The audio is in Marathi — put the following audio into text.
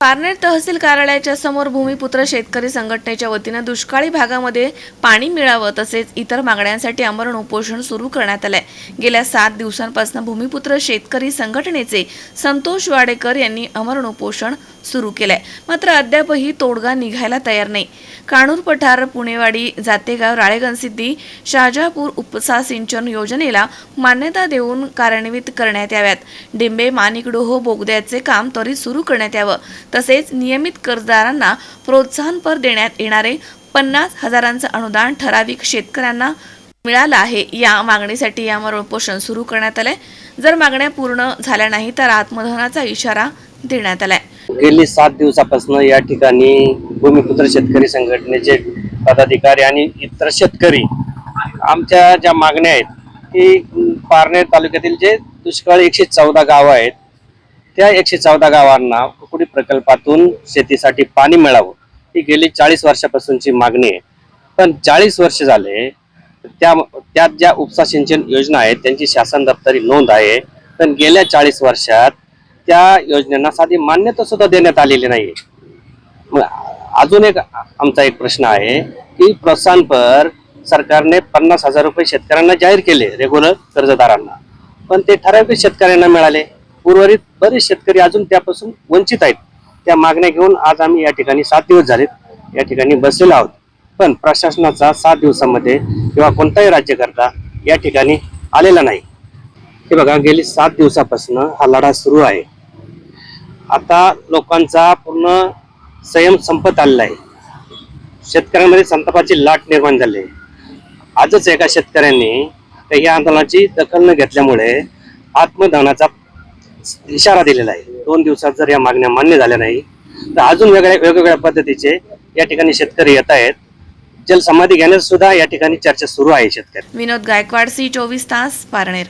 पारनेर तहसील कार्यालयाच्या समोर भूमिपुत्र शेतकरी संघटनेच्या वतीनं दुष्काळी भागामध्ये पाणी मिळावं तसेच इतर मागण्यांसाठी आमरण उपोषण सुरू करण्यात आलंय. गेल्या सात दिवसांपासून भूमिपुत्र शेतकरी संघटनेचे संतोष वाडेकर यांनी आमरण उपोषण सुरू केलाय. मात्र अद्यापही तोडगा निघायला तयार नाही. काणूर पठार पुणेवाडी जातेगाव राळेगणसिद्धी शहाजहापूर उपसा सिंचन योजनेला मान्यता देऊन कार्यान्वित करण्यात याव्यात. डिंबे माणिकडोह बोगद्याचे काम त्वरित सुरू करण्यात यावं. तसेच नियमित कर्जदारांना प्रोत्साहनपर देण्यात येणारे पन्नास हजारांचं अनुदान ठराविक शेतकऱ्यांना मिळालं आहे. या मागणीसाठी यावर उपोषण सुरू करण्यात आलंय. जर मागण्या पूर्ण झाल्या नाही तर आत्मदहनाचा इशारा देण्यात आलाय. गेली सात दिवसापासून या ठिकाणी भूमिपुत्र शेतकरी संघटनेचे पदाधिकारी आणि इतर शेतकरी आमच्या ज्या मागण्या आहेत की पारनेर तालुक्यातील जे दुष्काळ एकशे चौदा गावं आहेत त्या एकशे चौदा गावांना कुकुडी प्रकल्पातून शेतीसाठी पाणी मिळावं ही गेली चाळीस वर्षापासूनची मागणी आहे. पण चाळीस वर्ष झाले त्या त्यात ज्या उपसा सिंचन योजना आहेत त्यांची शासन दप्तरी नोंद आहे पण गेल्या चाळीस वर्षात त्या योजनेना साधी मान्यता सुद्धा देण्यात आलेली नाही मग अजून एक आमचा एक प्रश्न आहे की प्रोत्साहनपर सरकारने पन्नास हजार रुपये शेतकऱ्यांना जाहीर केले रेग्युलर कर्जदारांना. पण ते ठराविक शेतकऱ्यांना मिळाले. उर्वरित बरेच शेतकरी अजून त्यापासून वंचित आहेत. त्या मागण्या घेऊन आज आम्ही या ठिकाणी सात दिवस झालेत. या ठिकाणी बसलेलो आहोत. पण प्रशासनाचा सात दिवसामध्ये किंवा कोणताही राज्यकर्ता या ठिकाणी आलेला नाही. हे बघा गेली सात दिवसापासून हा लढा सुरू आहे. आता लोकांचा पूर्ण संयम संपत आलेला आहे. शेतकऱ्यांमध्ये संतापाची लाट निर्माण झाली आहे. आजच एका शेतकऱ्यांनी या आंदोलनाची दखल न घेतल्यामुळे आत्मदहनाचा इशारा दिलेला आहे. दोन दिवसात जर या मागण्या मान्य झाल्या नाही तर अजून वेगळ्या वेगवेगळ्या पद्धतीचे या ठिकाणी शेतकरी येत आहेत. जलसमाधी घेण्यास सुद्धा या ठिकाणी चर्चा सुरू आहे शेतकरी विनोद गायकवाड सी चोवीस तास पारनेर.